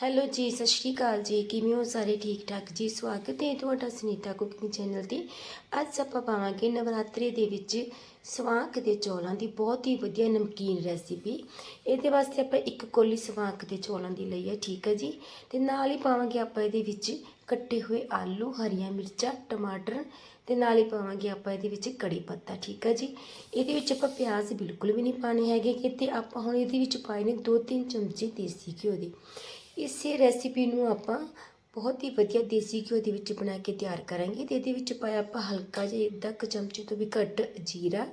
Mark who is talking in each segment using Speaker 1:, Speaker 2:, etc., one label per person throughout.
Speaker 1: Hello ਜੀ, ਸਤਿ ਸ਼੍ਰੀ ਅਕਾਲ ਜੀ। ਕਿਵੇਂ ਹੋ ਸਾਰੇ? ਠੀਕ ਠਾਕ ਜੀ। ਸਵਾਗਤ ਹੈ ਤੁਹਾਡਾ ਸੁਨੀਤਾ ਕੁਕਿੰਗ ਚੈਨਲ ਤੇ। ਅੱਜ ਆਪਾਂ ਪਾਵਾਂਗੇ ਨਵਰਾਤਰੀ ਦੇ ਵਿੱਚ ਸਵਾਂਕ ਦੇ ਚੌਲਾਂ ਦੀ ਬਹੁਤ ਹੀ ਵਧੀਆ ਨਮਕੀਨ ਰੈਸਿਪੀ। ਇਹਦੇ ਵਾਸਤੇ ਆਪਾਂ ਇੱਕ ਕੋਲੀ ਸਵਾਂਕ ਦੇ ਚੌਲਾਂ ਦੀ ਲਈ ਹੈ, ਠੀਕ ਹੈ ਜੀ? ਤੇ ਨਾਲ ਹੀ ਪਾਵਾਂਗੇ ਆਪਾਂ ਇਹਦੇ ਵਿੱਚ ਕੱਟੇ ਹੋਏ ਆਲੂ, ਹਰੀਆਂ ਮਿਰਚਾਂ, ਟਮਾਟਰ ਤੇ ਨਾਲ ਹੀ ਪਾਵਾਂਗੇ ਆਪਾਂ ਇਹਦੇ ਵਿੱਚ ਕੜੀ ਪੱਤਾ, ਠੀਕ ਹੈ ਜੀ? ਇਹਦੇ ਵਿੱਚ ਆਪਾਂ ਪਿਆਜ਼ ਬਿਲਕੁਲ ਵੀ ਨਹੀਂ ਪਾਣੇ ਹੈਗੇ ਕਿ ਆਪਾਂ ਹੁਣ ਇਹਦੇ ਵਿੱਚ ਪਾਏ ਨੇ 2-3 ਚਮਚੇ ਦੇਸੀ ਘਿਓ ਦੇ। ਇਸੇ ਰੈਸਿਪੀ ਨੂੰ ਆਪਾਂ ਬਹੁਤ ਹੀ ਵਧੀਆ ਦੇਸੀ ਘਿਓ ਦੇ ਵਿੱਚ ਬਣਾ ਕੇ ਤਿਆਰ ਕਰਾਂਗੇ ਤੇ ਇਹਦੇ ਵਿੱਚ ਪਾਇਆ ਆਪਾਂ ਹਲਕਾ ਜਿਹਾ ਅੱਧਾ ਕੁ ਚਮਚੇ ਤੋਂ ਵੀ ਘੱਟ ਜੀਰਾ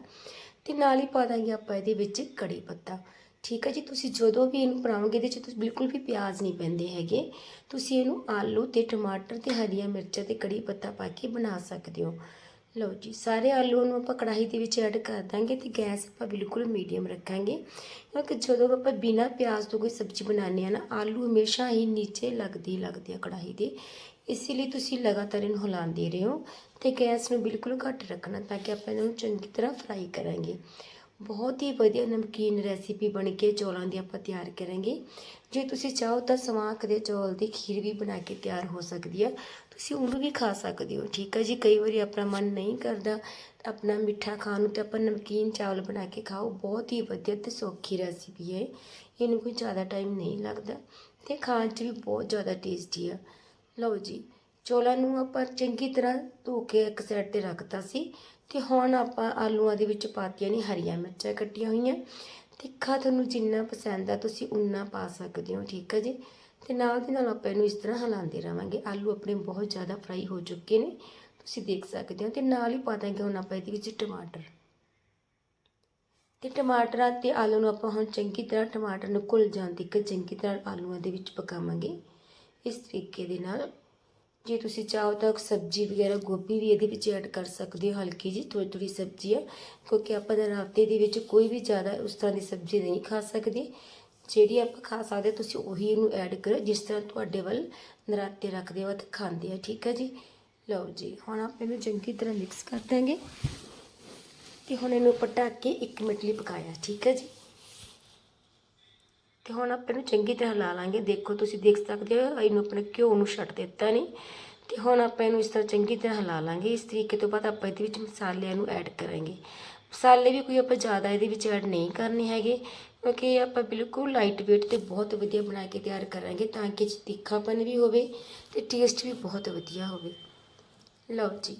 Speaker 1: ਤੇ ਨਾਲ ਹੀ ਪਾ ਦਾਂਗੇ ਆਪਾਂ ਇਹਦੇ ਵਿੱਚ ਕੜੀ ਪੱਤਾ। ਠੀਕ ਹੈ ਜੀ, ਤੁਸੀਂ ਜਦੋਂ ਵੀ ਇਹਨੂੰ ਬਣਾਓਗੇ, ਇਹਦੇ 'ਚ ਤੁਸੀਂ ਬਿਲਕੁਲ ਵੀ ਪਿਆਜ਼ ਨਹੀਂ ਪੈਂਦੇ ਹੈਗੇ। ਤੁਸੀਂ ਇਹਨੂੰ ਆਲੂ ਤੇ ਟਮਾਟਰ ਤੇ ਹਰੀਆਂ ਮਿਰਚਾਂ ਤੇ ਕੜੀ ਪੱਤਾ ਪਾ ਕੇ ਬਣਾ ਸਕਦੇ ਹੋ। ਲਓ ਜੀ, ਸਾਰੇ ਆਲੂ ਨੂੰ ਆਪਾਂ ਕੜਾਹੀ ਦੇ ਵਿੱਚ ਐਡ ਕਰ ਦਾਂਗੇ ਤੇ ਗੈਸ ਆਪਾਂ ਬਿਲਕੁਲ ਮੀਡੀਅਮ ਰੱਖਾਂਗੇ। ਕਿਉਂਕਿ ਜਦੋਂ ਆਪਾਂ ਬਿਨਾਂ ਪਿਆਜ਼ ਤੋਂ ਕੋਈ ਸਬਜ਼ੀ ਬਣਾਉਂਦੇ ਆ ਨਾ, ਆਲੂ ਹਮੇਸ਼ਾ ਹੀ ਨੀਚੇ ਲੱਗਦੀ ਲੱਗਦੇ ਆ ਕੜਾਹੀ ਦੇ। ਇਸ ਲਈ ਤੁਸੀਂ ਲਗਾਤਾਰ ਇਹਨੂੰ ਹਿਲਾਉਂਦੇ ਰਹੋ ਤੇ ਗੈਸ ਨੂੰ ਬਿਲਕੁਲ ਘੱਟ ਰੱਖਣਾ ਤਾਂ ਕਿ ਆਪਾਂ ਇਹਨਾਂ ਨੂੰ ਚੰਗੀ ਤਰ੍ਹਾਂ ਫਰਾਈ ਕਰਾਂਗੇ। ਬਹੁਤ ਹੀ ਵਧੀਆ ਨਮਕੀਨ ਰੈਸਿਪੀ ਬਣ ਕੇ ਚੌਲਾਂ ਦੀ ਆਪਾਂ ਤਿਆਰ ਕਰਾਂਗੇ। ਜੇ ਤੁਸੀਂ ਚਾਹੋ ਤਾਂ ਸਵਾਂਕ ਦੇ ਚੌਲ ਦੀ ਖੀਰ ਵੀ ਬਣਾ ਕੇ ਤਿਆਰ ਹੋ ਸਕਦੀ ਹੈ ਤੁਸੀਂ ਉਹਨੂੰ ਵੀ ਖਾ ਸਕਦੇ ਹੋ, ਠੀਕ ਹੈ ਜੀ? ਕਈ ਵਾਰੀ ਆਪਣਾ ਮਨ ਨਹੀਂ ਕਰਦਾ ਆਪਣਾ ਮਿੱਠਾ ਖਾਣ ਨੂੰ ਤੇ ਆਪਾਂ ਨਮਕੀਨ ਚਾਵਲ ਬਣਾ ਕੇ ਖਾਓ। ਬਹੁਤ ਹੀ ਵਧੀਆ ਤੇ ਸੌਖੀ ਰੈਸਿਪੀ ਹੈ ਇਹਨੂੰ ਕੋਈ ਜ਼ਿਆਦਾ ਟਾਈਮ ਨਹੀਂ ਲੱਗਦਾ ਤੇ ਖਾਣ 'ਚ ਵੀ ਬਹੁਤ ਜ਼ਿਆਦਾ ਟੇਸਟੀ ਆ। ਲਓ ਜੀ ਚੌਲਾਂ ਨੂੰ ਆਪਾਂ ਚੰਗੀ ਤਰ੍ਹਾਂ ਧੋ ਕੇ ਇੱਕ ਸਾਈਡ ਤੇ ਰੱਖਤਾ ਸੀ ਤੇ ਹੁਣ ਆਪਾਂ ਆਲੂਆਂ ਦੇ ਵਿੱਚ ਪਾਤੀਆਂ ਨੇ ਹਰੀਆਂ ਮਿਰਚਾਂ ਕੱਟੀਆਂ ਹੋਈਆਂ। ਤਿੱਖਾ ਤੁਹਾਨੂੰ ਜਿੰਨਾ ਪਸੰਦ ਆ ਤੁਸੀਂ ਉਨਾ ਪਾ ਸਕਦੇ ਹੋ, ਠੀਕ ਹੈ ਜੀ? ਤੇ ਨਾਲ ਦੀ ਨਾਲ ਆਪਾਂ ਇਹਨੂੰ ਇਸ ਤਰ੍ਹਾਂ ਹਿਲਾਉਂਦੇ ਰਹਾਂਗੇ। ਆਲੂ ਆਪਣੇ ਬਹੁਤ ਜ਼ਿਆਦਾ ਫਰਾਈ ਹੋ ਚੁੱਕੇ ਨੇ, ਤੁਸੀਂ ਦੇਖ ਸਕਦੇ ਹੋ। ਤੇ ਨਾਲ ਹੀ ਪਾ ਦਾਂਗੇ ਹੁਣ ਆਪਾਂ ਇਹਦੇ ਵਿੱਚ ਟਮਾਟਰ। ਤੇ ਟਮਾਟਰਾਂ ਤੇ ਆਲੂ ਨੂੰ ਆਪਾਂ ਹੁਣ ਚੰਗੀ ਤਰ੍ਹਾਂ ਟਮਾਟਰ ਨੂੰ ਘੁਲ ਜਾਣ ਤੱਕ ਚੰਗੀ ਤਰ੍ਹਾਂ ਆਲੂਆਂ ਦੇ ਵਿੱਚ ਪਕਾਵਾਂਗੇ। ਇਸ ਤਰੀਕੇ ਦੇ ਨਾਲ ਜੇ ਤੁਸੀਂ ਚਾਹੋ ਤਾਂ ਸਬਜ਼ੀ ਵਗੈਰਾ ਗੋਭੀ ਵੀ ਇਹਦੇ ਵਿੱਚ ਐਡ ਕਰ ਸਕਦੇ ਹੋ, ਹਲਕੀ ਜੀ ਥੋੜੀ ਥੋੜੀ ਸਬਜ਼ੀ ਆ ਕਿਉਂਕਿ ਆਪਾਂ ਨਰਾਤੇ ਦੇ ਵਿੱਚ ਕੋਈ ਵੀ ਜ਼ਿਆਦਾ ਉਸ ਤਰ੍ਹਾਂ ਦੀ ਸਬਜ਼ੀ ਨਹੀਂ ਖਾ ਸਕਦੇ। ਜਿਹੜੀ ਆਪਾਂ ਖਾ ਸਕਦੇ, ਤੁਸੀਂ ਉਹੀ ਇਹਨੂੰ ਐਡ ਕਰੋ, ਜਿਸ ਤਰ੍ਹਾਂ ਤੁਹਾਡੇ ਵੱਲ ਨਰਾਤੇ ਰੱਖਦੇ ਹੋ ਤੇ ਖਾਂਦੇ ਆ, ਠੀਕ ਹੈ ਜੀ? ਲਓ ਜੀ, ਹੁਣ ਆਪਾਂ ਇਹਨੂੰ ਚੰਗੀ ਤਰ੍ਹਾਂ ਮਿਕਸ ਕਰ ਦਾਂਗੇ। ਤੇ ਹੁਣ ਇਹਨੂੰ ਪਟਾ ਕੇ 1 ਮਿੰਟ ਲਈ ਪਕਾਇਆ, ਠੀਕ ਹੈ ਜੀ? ਤੇ ਹੁਣ ਆਪਾਂ ਇਹਨੂੰ ਚੰਗੀ ਤਰ੍ਹਾਂ ਲਾ ਲਾਂਗੇ। ਦੇਖੋ, ਤੁਸੀਂ ਦੇਖ ਸਕਦੇ ਹੋ, ਇਹਨੂੰ ਆਪਣੇ ਘਿਓ ਨੂੰ ਛੱਡ ਦਿੱਤਾ ਨਹੀਂ ਤੇ ਹੁਣ ਆਪਾਂ ਇਹਨੂੰ ਇਸ ਤਰ੍ਹਾਂ ਚੰਗੀ ਤਰ੍ਹਾਂ ਹਿਲਾ ਲਾਂਗੇ। ਇਸ ਤਰੀਕੇ ਤੋਂ ਬਾਅਦ ਆਪਾਂ ਇਹਦੇ ਵਿੱਚ ਮਸਾਲਿਆਂ ਨੂੰ ਐਡ ਕਰਾਂਗੇ। ਮਸਾਲੇ ਵੀ ਕੋਈ ਆਪਾਂ ਜ਼ਿਆਦਾ ਇਹਦੇ ਵਿੱਚ ਐਡ ਨਹੀਂ ਕਰਨੇ ਹੈਗੇ, ਕਿਉਂਕਿ ਇਹ ਆਪਾਂ ਬਿਲਕੁਲ ਲਾਈਟ weight ਤੇ ਬਹੁਤ ਵਧੀਆ ਬਣਾ ਕੇ ਤਿਆਰ ਕਰਾਂਗੇ ਤਾਂ ਕਿ ਇਹ ਤਿੱਖਾਪਨ ਵੀ ਹੋਵੇ ਤੇ ਟੇਸਟ ਵੀ ਬਹੁਤ ਵਧੀਆ ਹੋਵੇ। ਲਓ ਜੀ,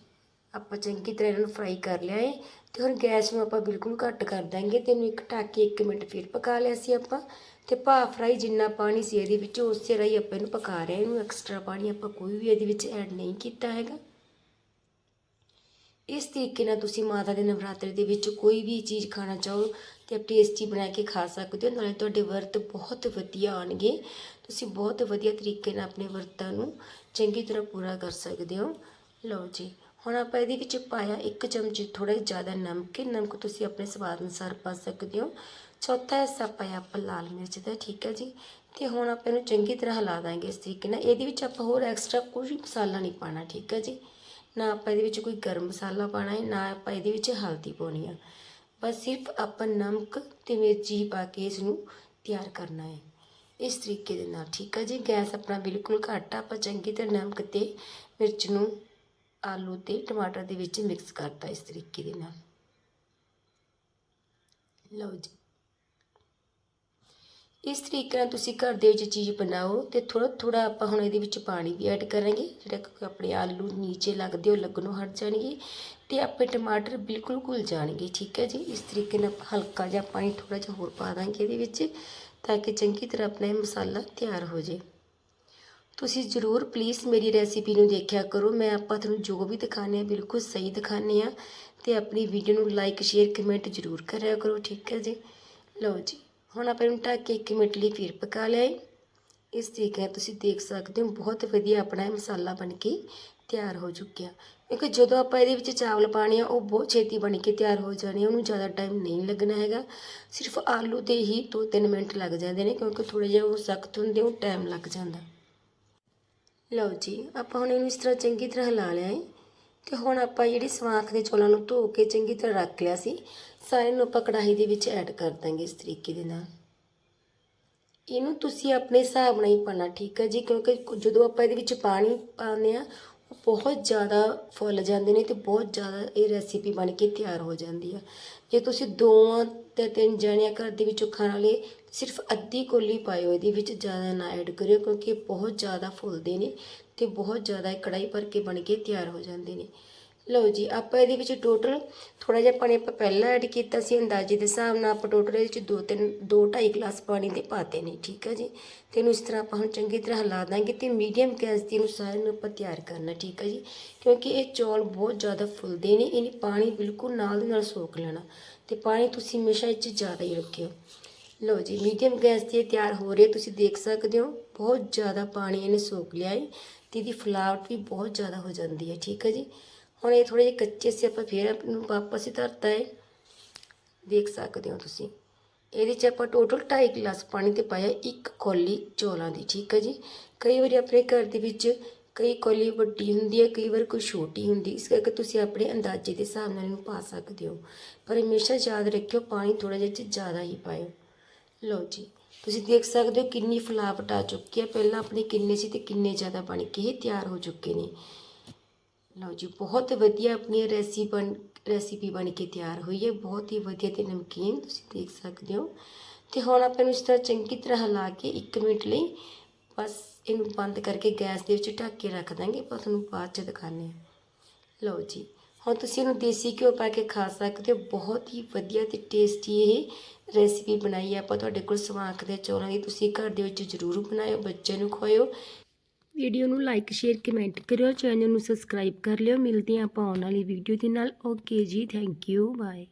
Speaker 1: ਆਪਾਂ ਚੰਗੀ ਤਰ੍ਹਾਂ ਇਹਨਾਂ ਨੂੰ ਫਰਾਈ ਕਰ ਲਿਆ ਏ। ਤੇ ਹੁਣ ਗੈਸ ਨੂੰ ਆਪਾਂ ਬਿਲਕੁਲ ਘੱਟ ਕਰ ਦਾਂਗੇ। ਤੇ ਇਹਨੂੰ ਇੱਕ ਢੱਕ ਕੇ 1 ਮਿੰਟ ਫਿਰ ਪਕਾ ਲਿਆ ਸੀ ਆਪਾਂ। ਤੇ ਭਾਫ ਫਰਾਈ ਜਿੰਨਾ ਪਾਣੀ ਸੀ ਇਹਦੇ ਵਿੱਚ, ਉਸੇ ਰਾਹੀਂ ਆਪਾਂ ਇਹਨੂੰ ਪਕਾ ਰਹੇ ਇਹਨੂੰ ਐਕਸਟਰਾ ਪਾਣੀ ਆਪਾਂ ਕੋਈ ਵੀ ਇਹਦੇ ਵਿੱਚ ਐਡ ਨਹੀਂ ਕੀਤਾ ਹੈਗਾ। ਇਸ ਤਰੀਕੇ ਨਾਲ ਤੁਸੀਂ ਮਾਤਾ ਦੇ ਨਵਰਾਤਰੇ ਦੇ ਵਿੱਚ ਕੋਈ ਵੀ ਚੀਜ਼ ਖਾਣਾ ਚਾਹੋ ਤੇ ਆਪ ਟੇਸਟੀ ਬਣਾ ਕੇ ਖਾ ਸਕਦੇ ਹੋ, ਨਾਲੇ ਤੁਹਾਡੇ ਵਰਤ ਬਹੁਤ ਵਧੀਆ ਆਣਗੇ ਤੁਸੀਂ ਬਹੁਤ ਵਧੀਆ ਤਰੀਕੇ ਨਾਲ ਆਪਣੇ ਵਰਤਾਂ ਨੂੰ ਚੰਗੀ ਤਰ੍ਹਾਂ ਪੂਰਾ ਕਰ ਸਕਦੇ ਹੋ। ਲਓ ਜੀ, ਹੁਣ ਆਪਾਂ ਇਹਦੇ ਵਿੱਚ ਪਾਇਆ ਇੱਕ ਚਮਚ ਥੋੜਾ ਜ਼ਿਆਦਾ ਨਮਕ। ਨਮਕ ਤੁਸੀਂ ਆਪਣੇ ਸਵਾਦ ਅਨੁਸਾਰ ਪਾ ਸਕਦੇ ਹੋ। ਚੌਥਾ ਹਿੱਸਾ ਪਾਇਆ ਆਪਾਂ ਲਾਲ ਮਿਰਚ ਦਾ, ਠੀਕ ਹੈ ਜੀ। ਤੇ ਹੁਣ ਆਪਾਂ ਇਹਨੂੰ ਚੰਗੀ ਤਰ੍ਹਾਂ ਹਿਲਾ ਦਾਂਗੇ ਇਸ ਤਰੀਕੇ ਨਾਲ। ਇਹਦੇ ਵਿੱਚ ਆਪਾਂ ਹੋਰ ਐਕਸਟਰਾ ਕੋਈ ਮਸਾਲਾ ਨਹੀਂ ਪਾਣਾ ਠੀਕ ਹੈ ਜੀ। ਨਾ ਆਪਾਂ ਇਹਦੇ ਵਿੱਚ ਕੋਈ ਗਰਮ ਮਸਾਲਾ ਪਾਣਾ ਹੈ, ਨਾ ਆਪਾਂ ਇਹਦੇ ਵਿੱਚ ਹਲਦੀ ਪਾਉਣੀ ਆ। ਬਸ ਸਿਰਫ ਆਪਾਂ ਨਮਕ ਤੇ ਮਿਰਚ ਹੀ ਪਾ ਕੇ ਇਸ ਨੂੰ ਤਿਆਰ ਕਰਨਾ ਹੈ, ਇਸ ਤਰੀਕੇ ਦੇ ਨਾਲ, ਠੀਕ ਹੈ ਜੀ। ਗੈਸ ਆਪਣਾ ਬਿਲਕੁਲ ਘੱਟ ਆ, ਆਪਾਂ ਚੰਗੀ ਤਰ੍ਹਾਂ ਨਮਕ ਤੇ ਮਿਰਚ ਨੂੰ ਆਲੂ ਤੇ ਟਮਾਟਰ ਦੇ ਵਿੱਚ ਮਿਕਸ ਕਰਤਾ ਇਸ ਤਰੀਕੇ ਦੇ ਨਾਲ। ਲਓ ਜੀ। ਇਸ ਤਰੀਕੇ ਨਾਲ ਤੁਸੀਂ ਘਰ ਦੇ ਵਿੱਚ ਚੀਜ਼ ਬਣਾਓ ਤੇ ਥੋੜਾ ਥੋੜਾ ਆਪਾਂ ਹੁਣ ਇਹਦੇ ਵਿੱਚ ਪਾਣੀ ਵੀ ਐਡ ਕਰਾਂਗੇ, ਜਿਹੜਾ ਕਿ ਆਪਣੇ ਆਲੂ ਨੀਚੇ ਲੱਗਦੇ ਉਹ ਲੱਗਣੋਂ ਹਟ ਜਾਣਗੇ ਤੇ ਆਪਣੇ ਟਮਾਟਰ ਬਿਲਕੁਲ ਘੁਲ ਜਾਣਗੇ, ਠੀਕ ਹੈ ਜੀ? ਇਸ ਤਰੀਕੇ ਨਾਲ ਹਲਕਾ ਜਿਹਾ ਪਾਣੀ ਥੋੜਾ ਜਿਹਾ ਹੋਰ ਪਾ ਦਾਂਗੇ ਇਹਦੇ ਵਿੱਚ ਤਾਂ ਕਿ ਚੰਗੀ ਤਰ੍ਹਾਂ ਆਪਣਾ ਇਹ ਮਸਾਲਾ ਤਿਆਰ ਹੋ ਜੇ ਤੁਸੀਂ ਜ਼ਰੂਰ ਪਲੀਜ਼ ਮੇਰੀ ਰੈਸਿਪੀ ਨੂੰ ਦੇਖਿਆ ਕਰੋ, ਮੈਂ ਆਪਾਂ ਤੁਹਾਨੂੰ ਜੋ ਵੀ ਦਿਖਾਣੇ ਆ ਬਿਲਕੁਲ ਸਹੀ ਦਿਖਾਣੇ ਆ ਤੇ ਆਪਣੀ ਵੀਡੀਓ ਨੂੰ ਲਾਈਕ ਸ਼ੇਅਰ ਕਮੈਂਟ ਜ਼ਰੂਰ ਕਰਿਆ ਕਰੋ, ਠੀਕ ਹੈ ਜੀ? ਲਓ ਜੀ। ਹੁਣ ਆਪਾਂ ਇਹਨੂੰ ਢੱਕ ਕੇ 1 ਮਿੰਟ ਲਈ ਫਿਰ ਪਕਾ ਲਿਆ ਇਸ ਤਰੀਕੇ ਨਾਲ ਤੁਸੀਂ ਦੇਖ ਸਕਦੇ ਹੋ ਬਹੁਤ ਵਧੀਆ ਆਪਣਾ ਇਹ ਮਸਾਲਾ ਬਣ ਕੇ ਤਿਆਰ ਹੋ ਚੁੱਕਿਆ। ਕਿਉਂਕਿ ਜਦੋਂ ਆਪਾਂ ਇਹਦੇ ਵਿੱਚ ਚਾਵਲ ਪਾਣੇ ਆ ਉਹ ਬਹੁਤ ਛੇਤੀ ਬਣ ਕੇ ਤਿਆਰ ਹੋ ਜਾਣੇ ਆ, ਉਹਨੂੰ ਜ਼ਿਆਦਾ ਟਾਈਮ ਨਹੀਂ ਲੱਗਣਾ ਹੈਗਾ। ਸਿਰਫ ਆਲੂ ਦੇ ਹੀ 2-3 ਮਿੰਟ ਲੱਗ ਜਾਂਦੇ ਨੇ ਕਿਉਂਕਿ ਥੋੜੇ ਜਿਹਾ ਉਹ ਸਖਤ ਹੁੰਦੇ ਉਹ ਟਾਈਮ ਲੱਗ ਜਾਂਦਾ। ਲਓ ਜੀ ਆਪਾਂ ਹੁਣ ਇਹਨੂੰ ਇਸ ਤਰ੍ਹਾਂ ਚੰਗੀ ਤਰ੍ਹਾਂ ਹਿਲਾ ਲਿਆ ਹੈ ਤੇ ਹੁਣ ਆਪਾਂ ਜਿਹੜੀ ਸਵਾਂਖ ਦੇ ਚੌਲਾਂ ਨੂੰ ਧੋ ਕੇ ਚੰਗੀ ਤਰ੍ਹਾਂ ਰੱਖ ਲਿਆ ਸੀ ਸਾਰੇ ਨੂੰ ਆਪਾਂ ਕੜਾਹੀ ਦੇ ਵਿੱਚ ਐਡ ਕਰ ਦਾਂਗੇ ਇਸ ਤਰੀਕੇ ਦੇ ਨਾਲ। ਇਹਨੂੰ ਤੁਸੀਂ ਆਪਣੇ ਹਿਸਾਬ ਨਾਲ ਹੀ ਪਾਣਾ ਠੀਕ ਹੈ ਜੀ? ਕਿਉਂਕਿ ਜਦੋਂ ਆਪਾਂ ਇਹਦੇ ਵਿੱਚ ਪਾਣੀ ਪਾਉਂਦੇ ਆ ਬਹੁਤ ਜ਼ਿਆਦਾ ਫੁੱਲ ਜਾਂਦੇ ਨੇ ਤੇ ਬਹੁਤ ਜ਼ਿਆਦਾ ਇਹ ਰੈਸਿਪੀ ਬਣ ਕੇ ਤਿਆਰ ਹੋ ਜਾਂਦੀ ਆ। ਜੇ ਤੁਸੀਂ ਦੋਵਾਂ ਤੇ ਤਿੰਨ ਜਣਿਆਂ ਘਰ ਦੇ ਵਿੱਚੋਂ ਖਾਣ ਵਾਲੇ ਸਿਰਫ ਅੱਧੀ ਕੋਲੀ ਪਾਇਓ, ਇਹਦੇ ਵਿੱਚ ਜ਼ਿਆਦਾ ਨਾ ਐਡ ਕਰਿਓ ਕਿਉਂਕਿ ਇਹ ਬਹੁਤ ਜ਼ਿਆਦਾ ਫੁੱਲਦੇ ਨੇ ਤੇ ਬਹੁਤ ਜ਼ਿਆਦਾ ਇਹ ਕੜਾਈ ਭਰ ਕੇ ਬਣ ਕੇ ਤਿਆਰ ਹੋ ਜਾਂਦੇ ਨੇ। ਲਓ ਜੀ, ਆਪਾਂ ਇਹਦੇ ਵਿੱਚ ਟੋਟਲ ਥੋੜਾ ਜਿਹਾ ਪਾਣੀ ਆਪਾਂ ਪਹਿਲਾਂ ਐਡ ਕੀਤਾ ਸੀ, ਅੰਦਾਜ਼ੇ ਦੇ ਹਿਸਾਬ ਨਾਲ ਆਪਾਂ ਟੋਟਲ ਇਹਦੇ ਵਿੱਚ ਦੋ ਤਿੰਨ, ਦੋ ਢਾਈ ਗਲਾਸ ਪਾਣੀ ਦੇ ਪਾਤੇ ਨੇ, ਠੀਕ ਹੈ ਜੀ। ਤੇ ਇਹਨੂੰ ਇਸ ਤਰ੍ਹਾਂ ਆਪਾਂ ਹੁਣ ਚੰਗੀ ਤਰ੍ਹਾਂ ਹਿਲਾ ਦਾਂਗੇ ਤੇ ਮੀਡੀਅਮ ਗੈਸ ਤੇ ਇਹਨੂੰ ਸਾਰੇ ਨੂੰ ਆਪਾਂ ਤਿਆਰ ਕਰਨਾ, ਠੀਕ ਹੈ ਜੀ। ਕਿਉਂਕਿ ਇਹ ਚੌਲ ਬਹੁਤ ਜ਼ਿਆਦਾ ਫੁੱਲਦੇ ਨੇ, ਇਹਨੇ ਪਾਣੀ ਬਿਲਕੁਲ ਨਾਲ ਦੇ ਨਾਲ ਸੋਖ ਲੈਣਾ। ਤੇ ਪਾਣੀ ਤੁਸੀਂ ਹਮੇਸ਼ਾ ਇਹ 'ਚ ਜ਼ਿਆਦਾ ਹੀ ਰੱਖਿਓ। ਲਓ ਜੀ ਮੀਡੀਅਮ ਗੈਸ ਤੇ ਇਹ ਤਿਆਰ ਹੋ ਰਿਹਾ ਤੁਸੀਂ ਦੇਖ ਸਕਦੇ ਹੋ, ਬਹੁਤ ਜ਼ਿਆਦਾ ਪਾਣੀ ਇਹਨੇ ਸੋਖ ਲਿਆ ਹੈ। ਤੇ ਇਹਦੀ ਫਲਾਵਟ ਵੀ ਬਹੁਤ ਜ਼ਿਆਦਾ ਹੋ ਜਾਂਦੀ ਹੈ, ਠੀਕ ਹੈ ਜੀ। ਹੁਣ ਇਹ ਥੋੜੇ ਜਿਹੇ ਕੱਚੇ ਸੀ, ਆਪਾਂ ਫੇਰ ਇਹਨੂੰ ਵਾਪਸ ਹੀ ਧਰਤਾ ਹੈ ਦੇਖ ਸਕਦੇ ਹੋ ਤੁਸੀਂ। ਇਹਦੇ 'ਚ ਆਪਾਂ ਟੋਟਲ 2.5 ਗਲਾਸ ਪਾਣੀ ਤੇ ਪਾਇਆ ਇੱਕ ਕੌਲੀ ਚੌਲਾਂ ਦੀ, ਠੀਕ ਹੈ ਜੀ? ਕਈ ਵਾਰੀ ਆਪਣੇ ਘਰ ਦੇ ਵਿੱਚ ਕਈ ਕੌਲੀ ਵੱਡੀ ਹੁੰਦੀ ਹੈ ਕਈ ਵਾਰ ਕੋਈ ਛੋਟੀ ਹੁੰਦੀ, ਇਸ ਕਰਕੇ ਤੁਸੀਂ ਆਪਣੇ ਅੰਦਾਜ਼ੇ ਦੇ ਹਿਸਾਬ ਨਾਲ ਇਹਨੂੰ ਪਾ ਸਕਦੇ ਹੋ। ਪਰ ਹਮੇਸ਼ਾ ਯਾਦ ਰੱਖਿਓ, ਪਾਣੀ ਥੋੜਾ ਜਿਹਾ 'ਚ ਜ਼ਿਆਦਾ ਹੀ ਪਾਇਓ। ਲਓ ਜੀ, ਤੁਸੀਂ ਦੇਖ ਸਕਦੇ ਹੋ ਕਿੰਨੀ ਫਲਾਵਟ ਆ ਚੁੱਕੀ ਹੈ ਪਹਿਲਾਂ ਆਪਣੇ ਕਿੰਨੇ ਸੀ ਤੇ ਕਿੰਨੇ ਜ਼ਿਆਦਾ ਬਣ ਕੇ ਤਿਆਰ ਹੋ ਚੁੱਕੇ ਨੇ। ਲਓ ਜੀ, ਬਹੁਤ ਵਧੀਆ ਆਪਣੀ ਰੈਸੀ ਬਣ ਰੈਸਿਪੀ ਬਣ ਕੇ ਤਿਆਰ ਹੋਈ ਹੈ। ਬਹੁਤ ਹੀ ਵਧੀਆ ਤੇ ਨਮਕੀਨ ਤੁਸੀਂ ਦੇਖ ਸਕਦੇ ਹੋ। ਤੇ ਹੁਣ ਆਪਾਂ ਇਹਨੂੰ ਇਸ ਤਰ੍ਹਾਂ ਚੰਗੀ ਤਰ੍ਹਾਂ ਹਿਲਾ ਕੇ 1 ਮਿੰਟ ਲਈ ਬਸ ਇਹਨੂੰ ਬੰਦ ਕਰਕੇ ਗੈਸ ਦੇ ਵਿੱਚ ਢੱਕ ਕੇ ਰੱਖ ਦਾਂਗੇ। ਆਪਾਂ ਤੁਹਾਨੂੰ ਬਾਅਦ ਚ ਦਿਖਾਉਂਦੇ ਹਾਂ। ਲਓ ਜੀ, ਹੁਣ ਤੁਸੀਂ ਇਹਨੂੰ ਦੇਸੀ ਘਿਓ ਪਾ ਕੇ ਖਾ ਸਕਦੇ ਹੋ। ਬਹੁਤ ਹੀ ਵਧੀਆ ਤੇ ਟੇਸਟੀ ਇਹ ਰੈਸਿਪੀ ਬਣਾਈ ਹੈ। ਆਪਾਂ ਤੁਹਾਡੇ ਕੋਲ ਸਵਾਂਕ ਦੇ ਚੌਲਾਂ ਦੀ ਤੁਸੀਂ ਘਰ ਦੇ ਵਿੱਚ ਜ਼ਰੂਰ ਬਣਾਇਓ ਬੱਚੇ ਨੂੰ ਖਵਾਇਓ। ਵੀਡੀਓ ਨੂੰ ਲਾਈਕ ਸ਼ੇਅਰ ਕਮੈਂਟ ਕਰਿਓ ਚੈਨਲ ਨੂੰ ਸਬਸਕ੍ਰਾਈਬ ਕਰ ਲਿਓ। ਮਿਲਦੇ ਹਾਂ ਆਪਾਂ ਆਉਣ ਵਾਲੀ ਵੀਡੀਓ ਦੇ ਨਾਲ। ਓਕੇ ਜੀ ਥੈਂਕ ਯੂ ਬਾਏ